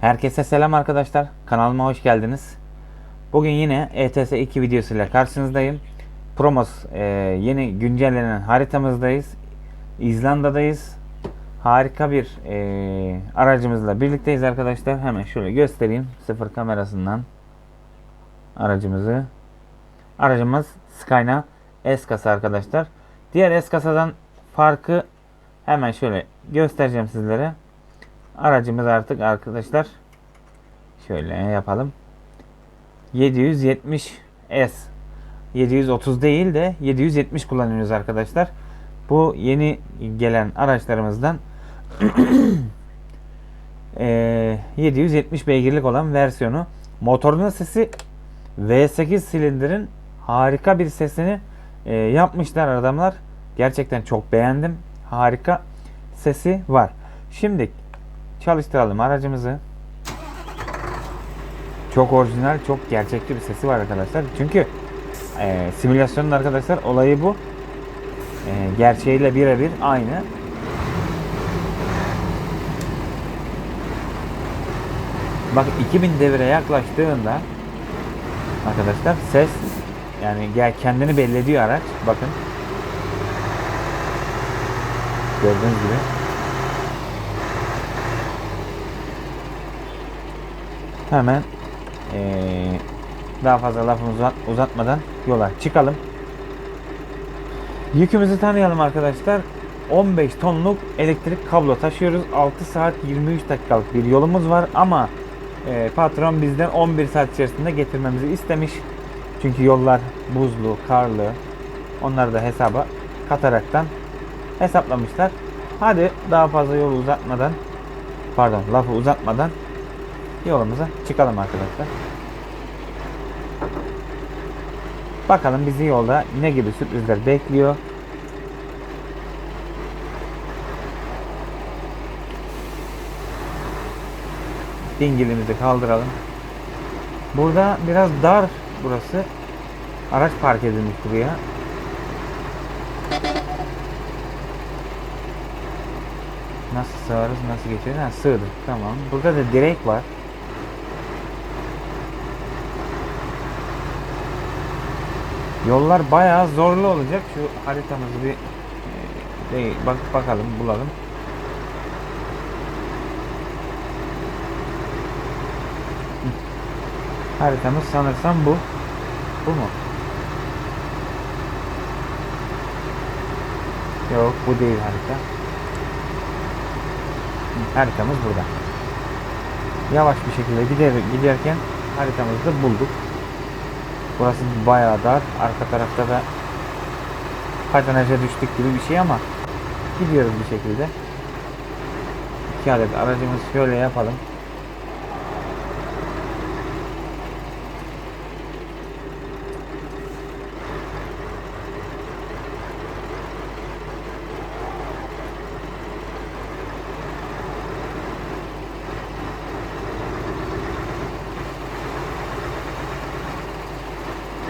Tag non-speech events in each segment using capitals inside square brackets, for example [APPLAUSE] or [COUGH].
Herkese selam arkadaşlar. Kanalıma hoş geldiniz. Bugün yine ETS 2 videosuyla karşınızdayım. Promos e, yeni güncellenen haritamızdayız. İzlanda'dayız. Harika bir e, aracımızla birlikteyiz arkadaşlar. Hemen şöyle göstereyim. Sıfır kamerasından aracımızı. Aracımız Skyna S kasa arkadaşlar. Diğer S kasadan farkı hemen şöyle göstereceğim sizlere. Aracımız artık arkadaşlar şöyle yapalım. 770 S 730 değil de 770 kullanıyoruz arkadaşlar. Bu yeni gelen araçlarımızdan [CLEARS THROAT] eee, 770 beygirlik olan versiyonu. Motorun sesi V8 silindirin harika bir sesini eee, yapmışlar adamlar. Gerçekten çok beğendim. Harika sesi var. Şimdi çalıştıralım aracımızı. Çok orijinal, çok gerçekçi bir sesi var arkadaşlar. Çünkü e, simülasyonun arkadaşlar olayı bu. E, gerçeğiyle birebir aynı. Bak 2000 devire yaklaştığında arkadaşlar ses yani gel kendini belli ediyor araç. Bakın. Gördüğünüz gibi. Hemen eee, daha fazla lafımızı uzat- uzatmadan yola çıkalım. Yükümüzü tanıyalım arkadaşlar. 15 tonluk elektrik kablo taşıyoruz. 6 saat 23 dakikalık bir yolumuz var ama eee, patron bizden 11 saat içerisinde getirmemizi istemiş. Çünkü yollar buzlu, karlı. Onları da hesaba kataraktan hesaplamışlar. Hadi daha fazla yolu uzatmadan pardon lafı uzatmadan yolumuza çıkalım arkadaşlar. Bakalım bizi yolda ne gibi sürprizler bekliyor. Dingilimizi kaldıralım. Burada biraz dar burası. Araç park edilmiş buraya. Nasıl sığarız, nasıl geçeriz? Ha, sığdık. Tamam. Burada da direk var. Yollar bayağı zorlu olacak. Şu haritamızı bir de- bak bakalım, bulalım. Haritamız sanırsam bu. Bu mu? Yok, bu değil harita. Haritamız burada. Yavaş bir şekilde gider, giderken haritamızı bulduk. Burası bayağı dar. Arka tarafta da patinaja düştük gibi bir şey ama gidiyoruz bir şekilde. İki adet aracımız şöyle yapalım.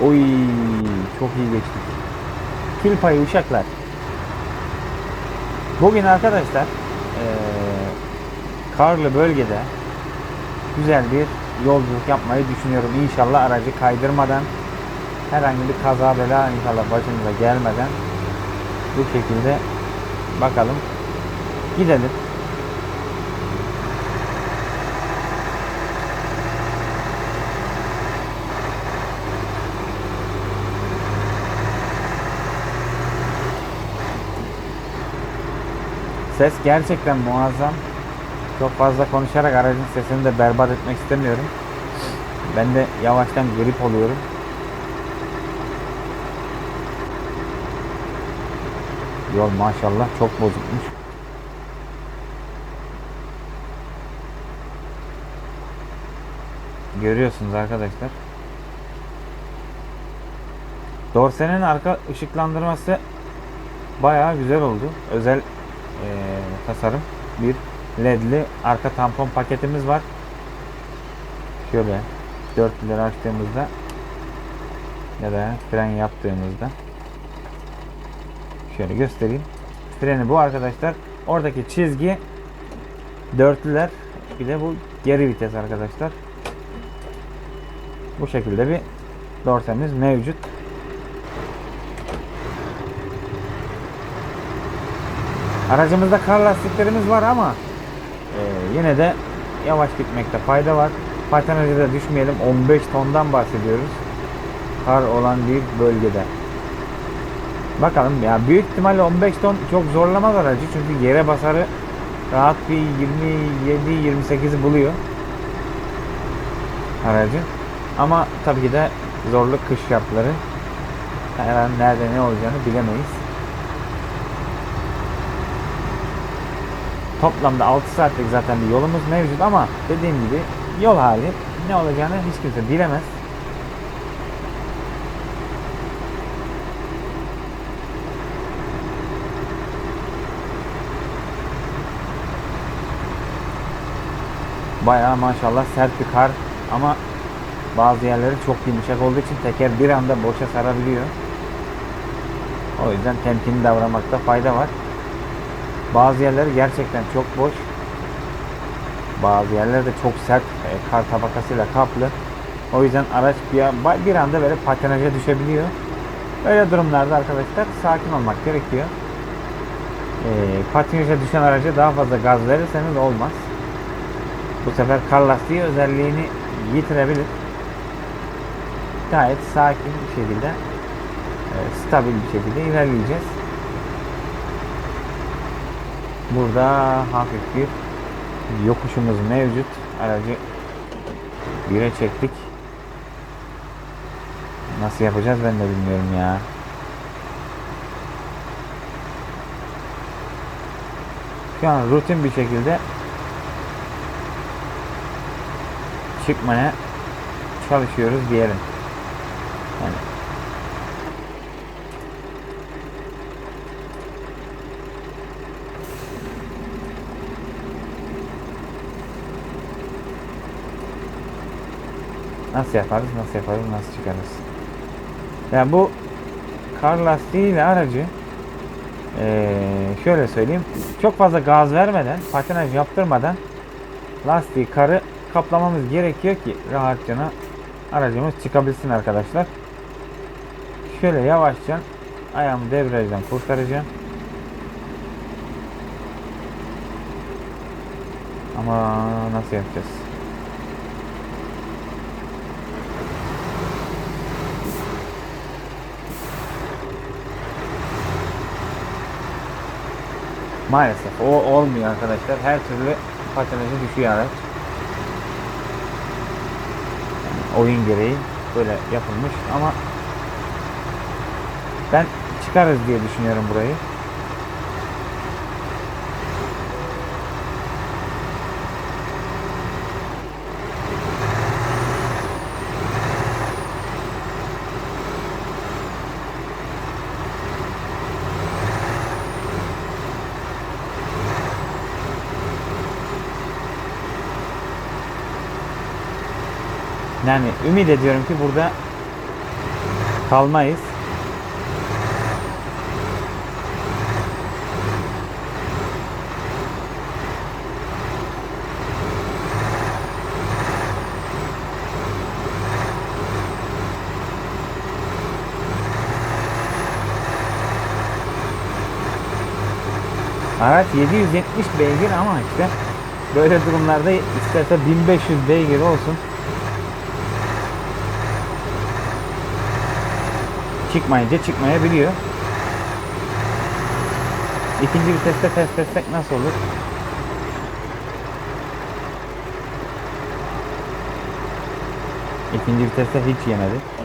Oy çok iyi geçtik. Kil payı uşaklar. Bugün arkadaşlar eee, karlı bölgede güzel bir yolculuk yapmayı düşünüyorum. İnşallah aracı kaydırmadan herhangi bir kaza bela inşallah başımıza gelmeden bu şekilde bakalım gidelim. Ses gerçekten muazzam. Çok fazla konuşarak aracın sesini de berbat etmek istemiyorum. Ben de yavaştan grip oluyorum. Yol maşallah çok bozukmuş. Görüyorsunuz arkadaşlar. Dorsenin arka ışıklandırması bayağı güzel oldu. Özel tasarım bir ledli arka tampon paketimiz var. Şöyle dörtlüleri açtığımızda ya da fren yaptığımızda şöyle göstereyim. Freni bu arkadaşlar. Oradaki çizgi dörtlüler bir de bu geri vites arkadaşlar. Bu şekilde bir dorsemiz mevcut. Aracımızda kar lastiklerimiz var ama e, yine de yavaş gitmekte fayda var. Patinajı da düşmeyelim. 15 tondan bahsediyoruz. Kar olan bir bölgede. Bakalım ya büyük ihtimalle 15 ton çok zorlamaz aracı çünkü yere basarı rahat bir 27-28'i buluyor aracı. Ama tabii ki de zorluk kış şartları. Her nerede ne olacağını bilemeyiz. Toplamda 6 saatlik zaten bir yolumuz mevcut ama dediğim gibi yol hali ne olacağını hiç kimse bilemez. Bayağı maşallah sert bir kar ama bazı yerleri çok yumuşak olduğu için teker bir anda boşa sarabiliyor. O yüzden temkinli davranmakta fayda var. Bazı yerleri gerçekten çok boş. Bazı yerler de çok sert e, kar tabakasıyla kaplı. O yüzden araç bir, bir anda böyle patinaja düşebiliyor. Böyle durumlarda arkadaşlar sakin olmak gerekiyor. E, patinaja düşen araca daha fazla gaz verirseniz olmaz. Bu sefer kar lastiği özelliğini yitirebilir. Gayet sakin bir şekilde, e, stabil bir şekilde ilerleyeceğiz. Burada hafif bir yokuşumuz mevcut. Aracı bire çektik. Nasıl yapacağız ben de bilmiyorum ya. Şu an rutin bir şekilde çıkmaya çalışıyoruz diyelim. Yani Nasıl yaparız, nasıl yaparız, nasıl çıkarız? Yani bu kar lastiğiyle aracı ee, şöyle söyleyeyim. Çok fazla gaz vermeden, patinaj yaptırmadan lastiği karı kaplamamız gerekiyor ki rahatça aracımız çıkabilsin arkadaşlar. Şöyle yavaşça ayağımı debriyajdan kurtaracağım. Ama nasıl yapacağız? Maalesef o olmuyor arkadaşlar. Her türlü patinajı düşüyor. Yani oyun gereği böyle yapılmış ama ben çıkarız diye düşünüyorum burayı. Yani ümit ediyorum ki burada kalmayız. Araç 770 beygir ama işte böyle durumlarda isterse 1500 beygir olsun çıkmayınca çıkmayabiliyor. İkinci viteste test etsek nasıl olur? İkinci viteste hiç yemedi.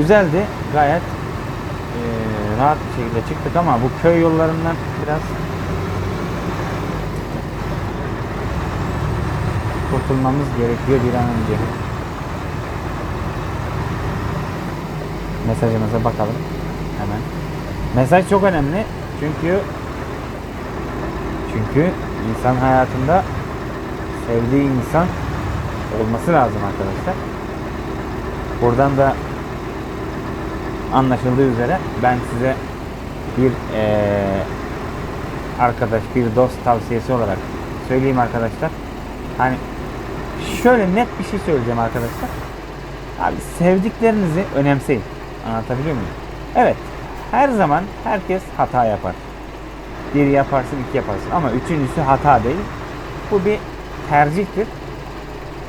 Güzeldi. Gayet eee, rahat bir şekilde çıktık ama bu köy yollarından biraz kurtulmamız gerekiyor bir an önce. Mesajımıza bakalım hemen. Mesaj çok önemli çünkü çünkü insan hayatında sevdiği insan olması lazım arkadaşlar. Buradan da anlaşıldığı üzere ben size bir eee, arkadaş, bir dost tavsiyesi olarak söyleyeyim arkadaşlar. Hani şöyle net bir şey söyleyeceğim arkadaşlar. Abi sevdiklerinizi önemseyin. Anlatabiliyor muyum? Evet. Her zaman herkes hata yapar. Bir yaparsın, iki yaparsın. Ama üçüncüsü hata değil. Bu bir tercihtir.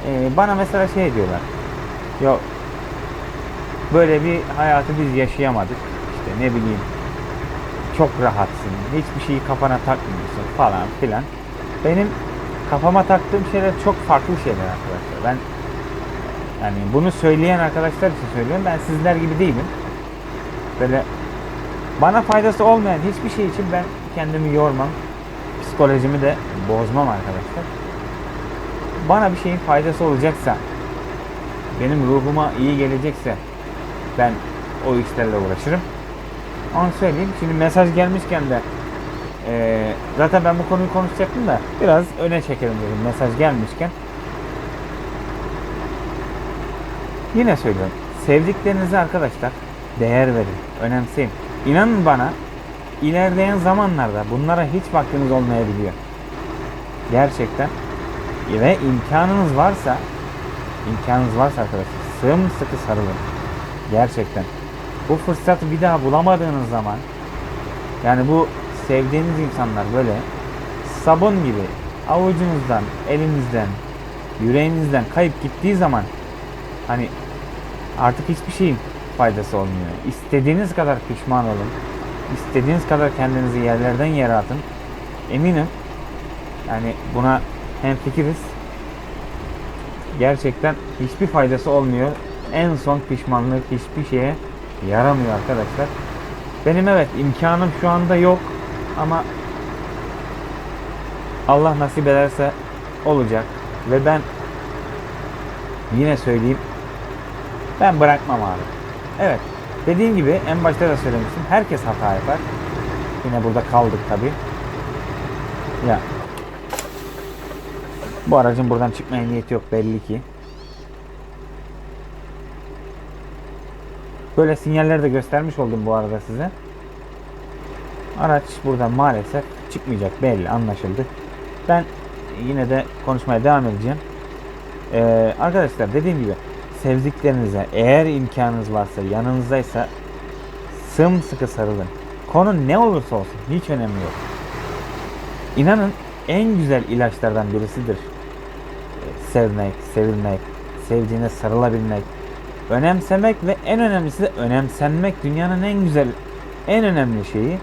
Ee, bana mesela şey diyorlar. Yok böyle bir hayatı biz yaşayamadık. İşte ne bileyim çok rahatsın. Hiçbir şeyi kafana takmıyorsun falan filan. Benim kafama taktığım şeyler çok farklı şeyler arkadaşlar. Ben yani bunu söyleyen arkadaşlar için söylüyorum. Ben sizler gibi değilim. Böyle bana faydası olmayan hiçbir şey için ben kendimi yormam. Psikolojimi de bozmam arkadaşlar. Bana bir şeyin faydası olacaksa, benim ruhuma iyi gelecekse ben o işlerle uğraşırım. Onu söyleyeyim. Şimdi mesaj gelmişken de eee, zaten ben bu konuyu konuşacaktım da biraz öne çekelim dedim mesaj gelmişken. Yine söylüyorum. Sevdiklerinize arkadaşlar değer verin, önemseyin. İnanın bana ilerleyen zamanlarda bunlara hiç vaktiniz olmayabiliyor. Gerçekten ve imkanınız varsa imkanınız varsa arkadaşlar sımsıkı sarılın. Gerçekten. Bu fırsatı bir daha bulamadığınız zaman yani bu sevdiğiniz insanlar böyle sabun gibi avucunuzdan, elinizden, yüreğinizden kayıp gittiği zaman hani artık hiçbir şeyin faydası olmuyor. İstediğiniz kadar pişman olun. İstediğiniz kadar kendinizi yerlerden yere atın. Eminim yani buna hem fikiriz. Gerçekten hiçbir faydası olmuyor. En son pişmanlık hiçbir şeye yaramıyor arkadaşlar. Benim evet imkanım şu anda yok ama Allah nasip ederse olacak ve ben yine söyleyeyim ben bırakmam abi. Evet dediğim gibi en başta da söylemiştim herkes hata yapar. Yine burada kaldık tabi. Ya bu aracın buradan çıkmaya niyeti yok belli ki. Böyle sinyaller de göstermiş oldum bu arada size. Araç buradan maalesef çıkmayacak belli anlaşıldı. Ben yine de konuşmaya devam edeceğim. Ee, arkadaşlar dediğim gibi sevdiklerinize eğer imkanınız varsa yanınızdaysa sımsıkı sarılın. Konu ne olursa olsun hiç önemi yok. İnanın en güzel ilaçlardan birisidir. Ee, Sevmek, sevilmek, sevdiğine sarılabilmek, önemsemek ve en önemlisi de önemsenmek dünyanın en güzel, en önemli şeyi,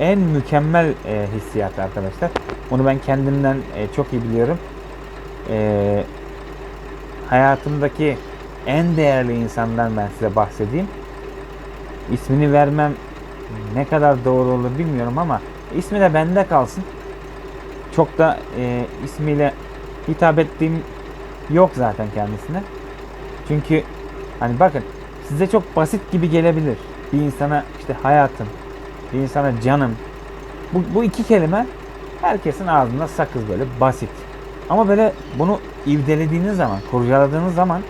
en mükemmel e, hissiyatı arkadaşlar. Bunu ben kendimden e, çok iyi biliyorum. E, hayatımdaki en değerli insandan ben size bahsedeyim. İsmini vermem ne kadar doğru olur bilmiyorum ama ismi de bende kalsın. Çok da e, ismiyle hitap ettiğim yok zaten kendisine. Çünkü hani bakın size çok basit gibi gelebilir. Bir insana işte hayatım, bir insana canım. Bu, bu iki kelime herkesin ağzında sakız böyle basit. Ama böyle bunu ivdelediğiniz zaman, kurcaladığınız zaman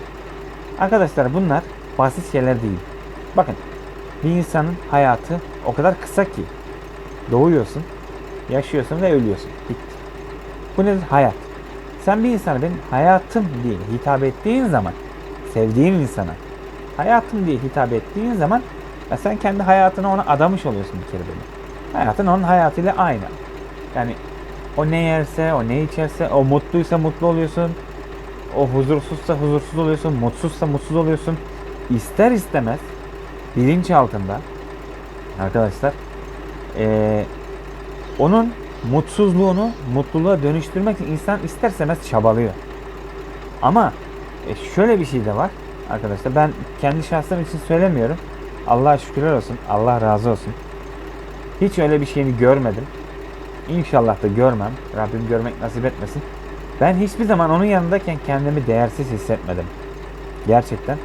arkadaşlar bunlar basit şeyler değil. Bakın bir insanın hayatı o kadar kısa ki doğuyorsun, yaşıyorsun ve ölüyorsun. Bitti. Bu nedir? Hayat. Sen bir insana benim hayatım diye hitap ettiğin zaman sevdiğin insana hayatım diye hitap ettiğin zaman ya sen kendi hayatını ona adamış oluyorsun bir kere böyle. Hayatın onun hayatıyla aynı. Yani o ne yerse, o ne içerse, o mutluysa mutlu oluyorsun. O huzursuzsa huzursuz oluyorsun, mutsuzsa mutsuz oluyorsun. İster istemez bilinç altında arkadaşlar ee, onun mutsuzluğunu mutluluğa dönüştürmek insan istersemez çabalıyor. Ama e, şöyle bir şey de var arkadaşlar. Ben kendi şahsım için söylemiyorum. Allah'a şükürler olsun. Allah razı olsun. Hiç öyle bir şeyini görmedim. İnşallah da görmem. Rabbim görmek nasip etmesin. Ben hiçbir zaman onun yanındayken kendimi değersiz hissetmedim. Gerçekten.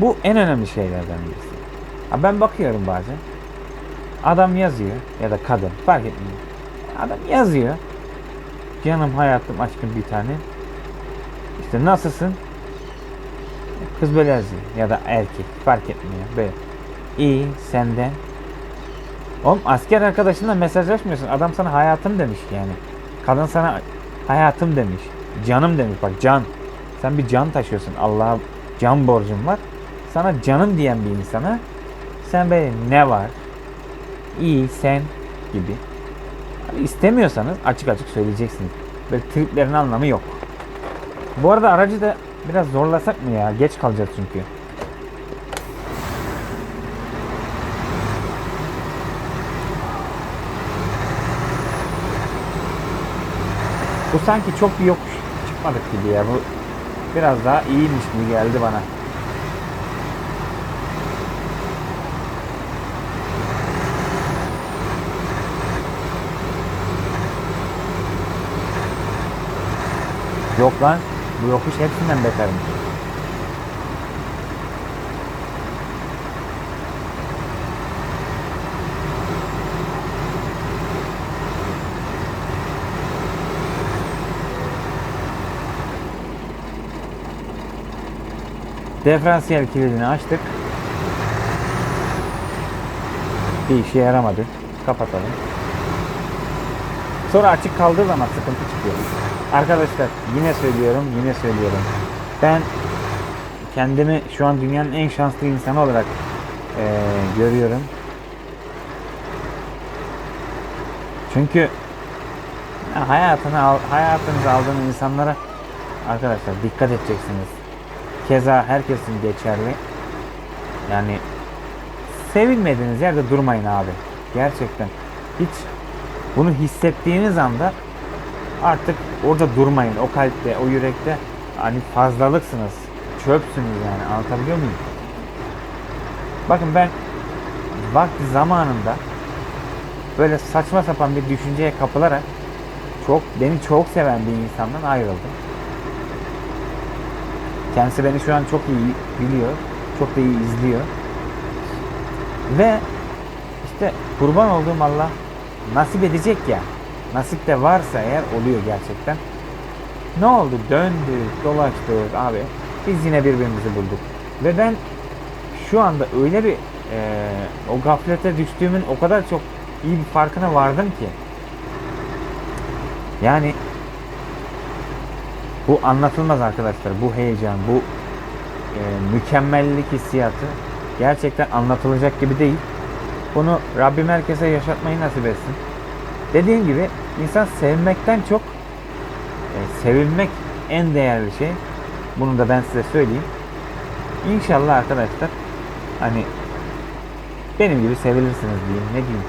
Bu en önemli şeylerden birisi. Ben bakıyorum bazen. Adam yazıyor ya da kadın fark etmiyor. Adam yazıyor. Canım hayatım aşkım bir tane. İşte nasılsın? Kız böyle yazıyor. Ya da erkek fark etmiyor. Böyle. İyi senden. Oğlum asker arkadaşınla mesajlaşmıyorsun. Adam sana hayatım demiş yani. Kadın sana hayatım demiş. Canım demiş. Bak can. Sen bir can taşıyorsun. Allah'a can borcun var. Sana canım diyen bir insana sen böyle ne var? İyi sen gibi. Hani istemiyorsanız açık açık söyleyeceksiniz. Böyle triplerin anlamı yok. Bu arada aracı da biraz zorlasak mı ya? Geç kalacağız çünkü. Bu sanki çok bir yokuş çıkmadık gibi ya. Bu biraz daha iyiymiş gibi geldi bana. Yok lan. Bu yokuş hepsinden betermiş. Diferansiyel kilidini açtık. Bir işe yaramadı. Kapatalım. Sonra açık kaldığı zaman sıkıntı çıkıyor. Arkadaşlar yine söylüyorum, yine söylüyorum. Ben kendimi şu an dünyanın en şanslı insanı olarak eee, görüyorum. Çünkü ya hayatını al, hayatınızı aldığınız insanlara arkadaşlar dikkat edeceksiniz. Keza herkesin geçerli. Yani sevilmediğiniz yerde durmayın abi. Gerçekten. Hiç bunu hissettiğiniz anda artık orada durmayın. O kalpte, o yürekte hani fazlalıksınız. Çöpsünüz yani. Anlatabiliyor muyum? Bakın ben vakti zamanında böyle saçma sapan bir düşünceye kapılarak çok beni çok seven bir insandan ayrıldım. Kendisi beni şu an çok iyi biliyor. Çok da iyi izliyor. Ve işte kurban olduğum Allah nasip edecek ya. Nasip de varsa eğer oluyor gerçekten. Ne oldu? Döndük, dolaştık abi. Biz yine birbirimizi bulduk. Ve ben şu anda öyle bir eee, o gaflete düştüğümün o kadar çok iyi bir farkına vardım ki. Yani bu anlatılmaz arkadaşlar. Bu heyecan, bu e, mükemmellik hissiyatı gerçekten anlatılacak gibi değil. Bunu Rabbim herkese yaşatmayı nasip etsin. Dediğim gibi insan sevmekten çok e, sevilmek en değerli şey. Bunu da ben size söyleyeyim. İnşallah arkadaşlar hani benim gibi sevilirsiniz diyeyim. Ne diyeyim?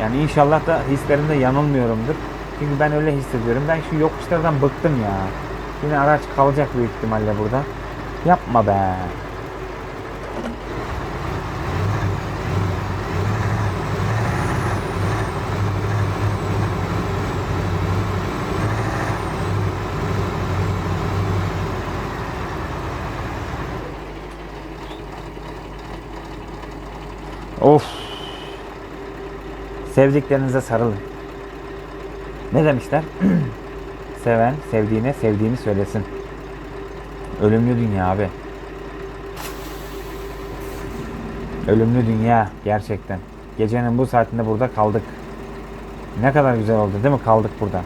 Yani inşallah da hislerimde yanılmıyorumdur. Çünkü ben öyle hissediyorum. Ben şu yokuşlardan bıktım ya. Yine araç kalacak büyük ihtimalle burada. Yapma be. Of. Sevdiklerinize sarılın. Ne demişler? [CLEARS THROAT] Seven sevdiğine sevdiğini söylesin. Ölümlü dünya abi. Ölümlü dünya gerçekten. Gecenin bu saatinde burada kaldık. Ne kadar güzel oldu değil mi? Kaldık burada.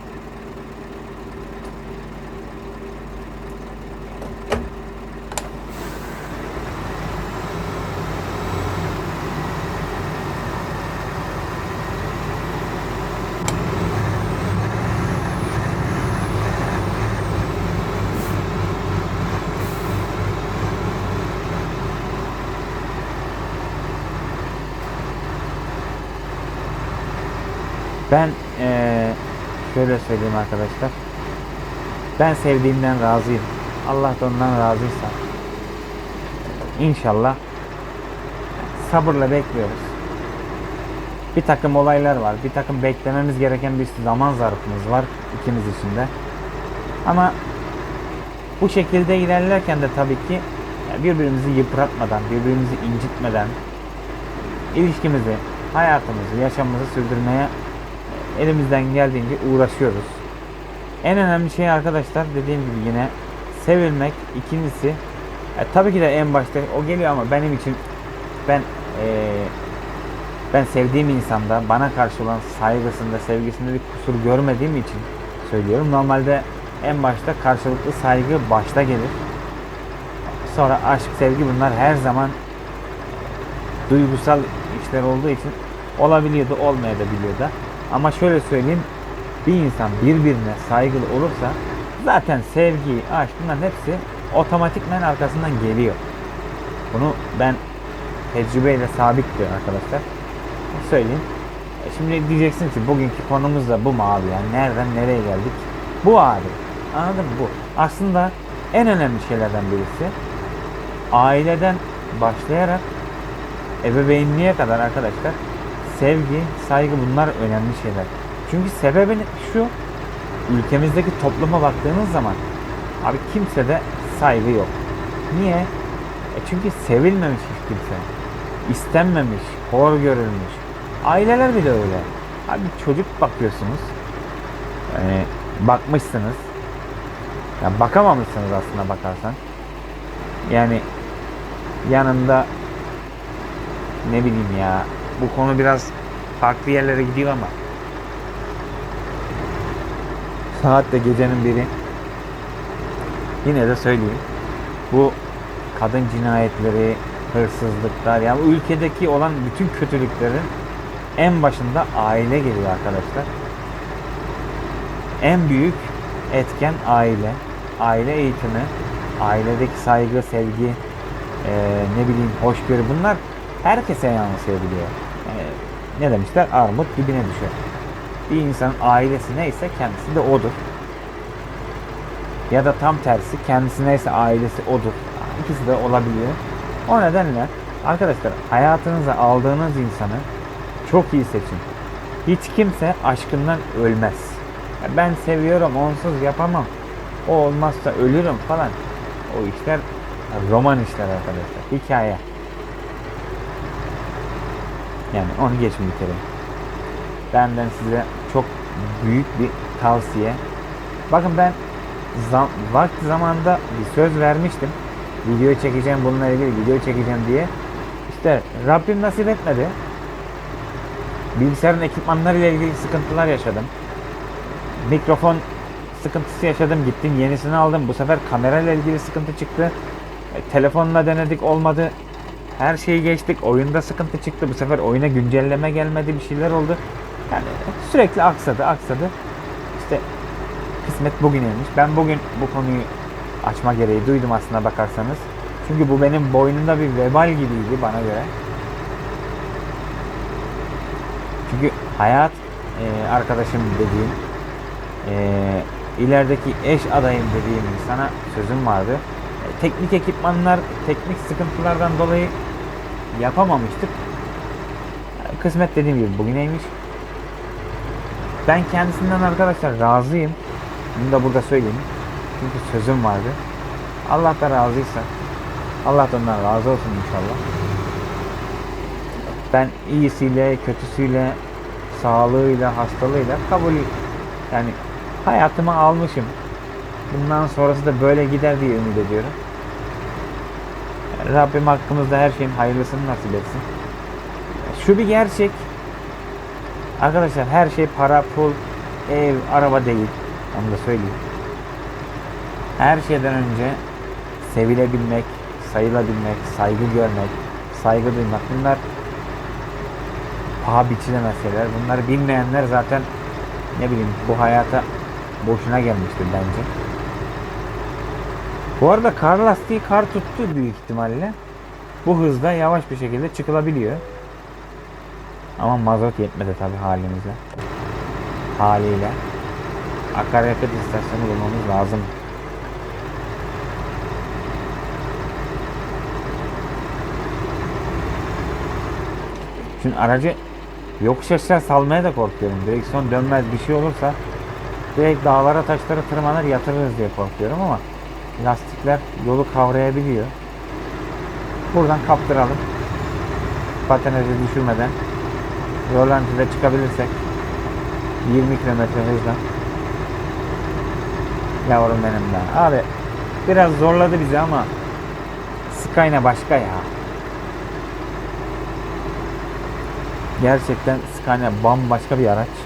Ben eee, şöyle söyleyeyim arkadaşlar. Ben sevdiğimden razıyım. Allah da ondan razıysa. İnşallah sabırla bekliyoruz. Bir takım olaylar var. Bir takım beklememiz gereken bir zaman zarfımız var ikimiz için de. Ama bu şekilde ilerlerken de tabii ki birbirimizi yıpratmadan, birbirimizi incitmeden ilişkimizi, hayatımızı, yaşamımızı sürdürmeye elimizden geldiğince uğraşıyoruz. En önemli şey arkadaşlar dediğim gibi yine sevilmek. İkincisi e, tabii ki de en başta o geliyor ama benim için ben e, ben sevdiğim insanda bana karşı olan saygısında, sevgisinde bir kusur görmediğim için söylüyorum. Normalde en başta karşılıklı saygı başta gelir. Sonra aşk, sevgi bunlar her zaman duygusal işler olduğu için olabiliyordu, olmayabiliyor da. Ama şöyle söyleyeyim, bir insan birbirine saygılı olursa zaten sevgi, aşk bunların hepsi otomatikmen arkasından geliyor. Bunu ben tecrübeyle sabit diyor arkadaşlar. Söyleyeyim. E Şimdi diyeceksin ki bugünkü konumuz da bu mu abi yani nereden nereye geldik? Bu abi. Anladın mı bu? Aslında en önemli şeylerden birisi aileden başlayarak ebeveynliğe kadar arkadaşlar sevgi, saygı bunlar önemli şeyler. Çünkü sebebi şu ülkemizdeki topluma baktığınız zaman abi kimsede saygı yok. Niye? E çünkü sevilmemiş hiç kimse. İstenmemiş, hor görülmüş. Aileler bile öyle. Abi çocuk bakıyorsunuz. Yani bakmışsınız. Ya bakamamışsınız aslında bakarsan. Yani yanında ne bileyim ya bu konu biraz farklı yerlere gidiyor ama. Saat de gecenin biri. Yine de söyleyeyim. Bu kadın cinayetleri hırsızlıklar yani ülkedeki olan bütün kötülüklerin en başında aile geliyor arkadaşlar. En büyük etken aile. Aile eğitimi ailedeki saygı sevgi eee, ne bileyim hoşgörü bunlar herkese yansıyabiliyor. Yani ne demişler? Armut dibine düşer. Bir insanın ailesi neyse kendisi de odur. Ya da tam tersi kendisi neyse ailesi odur. İkisi de olabiliyor. O nedenle arkadaşlar hayatınıza aldığınız insanı çok iyi seçin. Hiç kimse aşkından ölmez. Ben seviyorum onsuz yapamam. O olmazsa ölürüm falan. O işler roman işler arkadaşlar. Hikaye. Yani onu geçin bir kere. Benden size çok büyük bir tavsiye. Bakın ben zam, vakti zamanda bir söz vermiştim. Video çekeceğim bununla ilgili video çekeceğim diye. İşte Rabbim nasip etmedi. Bilgisayarın ekipmanlarıyla ilgili sıkıntılar yaşadım. Mikrofon sıkıntısı yaşadım. Gittim yenisini aldım. Bu sefer kamerayla ilgili sıkıntı çıktı. E, telefonla denedik olmadı. Her şeyi geçtik. Oyunda sıkıntı çıktı. Bu sefer oyuna güncelleme gelmedi. Bir şeyler oldu. Yani sürekli aksadı aksadı. İşte kısmet bugüneymiş. Ben bugün bu konuyu açma gereği duydum aslında bakarsanız. Çünkü bu benim boynumda bir vebal gibiydi bana göre. Çünkü hayat e, arkadaşım dediğim e, ilerideki eş adayım dediğim insana sözüm vardı. E, teknik ekipmanlar, teknik sıkıntılardan dolayı yapamamıştık. Kısmet dediğim gibi bugüneymiş. Ben kendisinden arkadaşlar razıyım. Bunu da burada söyleyeyim. Çünkü sözüm vardı. Allah da razıysa Allah da ondan razı olsun inşallah. Ben iyisiyle, kötüsüyle, sağlığıyla, hastalığıyla kabul yani hayatıma almışım. Bundan sonrası da böyle gider diye ümit ediyorum. Rabbim hakkımızda her şeyin hayırlısını nasip etsin. Şu bir gerçek. Arkadaşlar her şey para, pul, ev, araba değil. Onu da söyleyeyim. Her şeyden önce sevilebilmek, sayılabilmek, saygı görmek, saygı duymak bunlar paha biçilemez şeyler. Bunları bilmeyenler zaten ne bileyim bu hayata boşuna gelmiştir bence. Bu arada kar lastiği kar tuttu büyük ihtimalle. Bu hızda yavaş bir şekilde çıkılabiliyor. Ama mazot yetmedi tabi halimize. haliyle akaryakıt istasyonu bulmamız lazım. Şimdi aracı yokuş aşağı salmaya da korkuyorum. Direksiyon dönmez bir şey olursa direkt dağlara taşlara tırmanır yatırırız diye korkuyorum ama lastikler yolu kavrayabiliyor. Buradan kaptıralım. Patinajı düşürmeden rolantide çıkabilirsek 20 km hızla Yavrum benim ben. Abi biraz zorladı bizi ama Skyline başka ya. Gerçekten Scania bambaşka bir araç.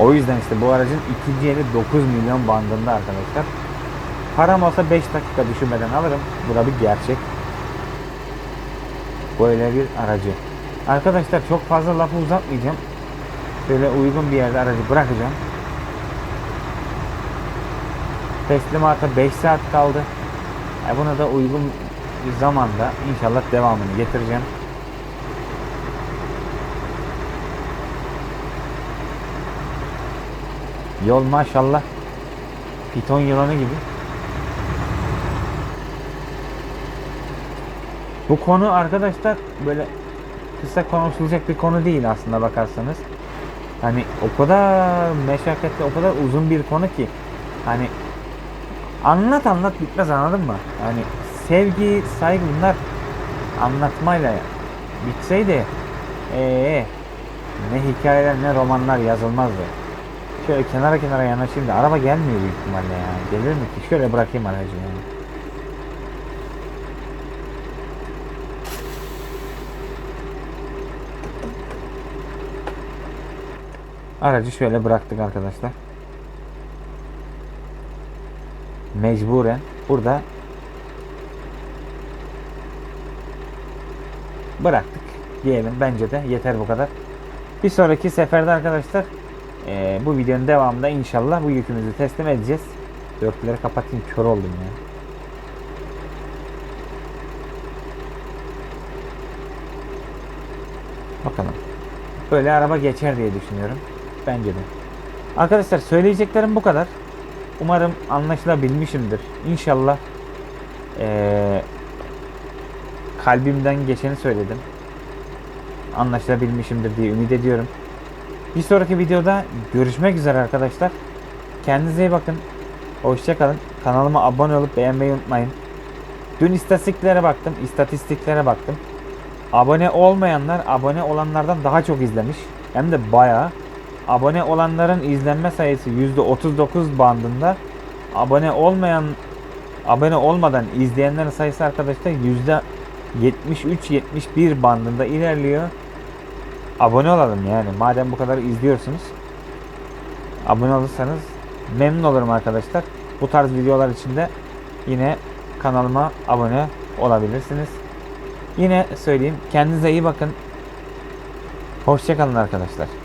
O yüzden işte bu aracın ikinci eli 9 milyon bandında arkadaşlar. Param olsa 5 dakika düşünmeden alırım. Bu da bir gerçek. Böyle bir aracı. Arkadaşlar çok fazla lafı uzatmayacağım. Şöyle uygun bir yerde aracı bırakacağım. Teslimata 5 saat kaldı. E buna da uygun bir zamanda inşallah devamını getireceğim. Yol maşallah piton yılanı gibi. Bu konu arkadaşlar böyle kısa konuşulacak bir konu değil aslında bakarsanız. Hani o kadar meşakkatli, o kadar uzun bir konu ki hani anlat anlat bitmez anladın mı? Hani sevgi, saygı bunlar anlatmayla bitseydi ee, ne hikayeler ne romanlar yazılmazdı. Şöyle kenara kenara yanaşayım da araba gelmiyor büyük ihtimalle ya. Gelir mi ki? Şöyle bırakayım aracı yani. Aracı şöyle bıraktık arkadaşlar. Mecburen burada bıraktık diyelim bence de yeter bu kadar. Bir sonraki seferde arkadaşlar ee, bu videonun devamında inşallah bu yükümüzü teslim edeceğiz. Dörtleri kapatayım kör oldum ya. Bakalım. Böyle araba geçer diye düşünüyorum. Bence de. Arkadaşlar söyleyeceklerim bu kadar. Umarım anlaşılabilmişimdir. İnşallah ee, kalbimden geçeni söyledim. Anlaşılabilmişimdir diye ümit ediyorum. Bir sonraki videoda görüşmek üzere arkadaşlar. Kendinize iyi bakın. Hoşçakalın. Kanalıma abone olup beğenmeyi unutmayın. Dün istatistiklere baktım. istatistiklere baktım. Abone olmayanlar abone olanlardan daha çok izlemiş. Hem de bayağı. Abone olanların izlenme sayısı %39 bandında. Abone olmayan abone olmadan izleyenlerin sayısı arkadaşlar %73-71 bandında ilerliyor abone olalım yani. Madem bu kadar izliyorsunuz. Abone olursanız memnun olurum arkadaşlar. Bu tarz videolar için de yine kanalıma abone olabilirsiniz. Yine söyleyeyim. Kendinize iyi bakın. Hoşçakalın arkadaşlar.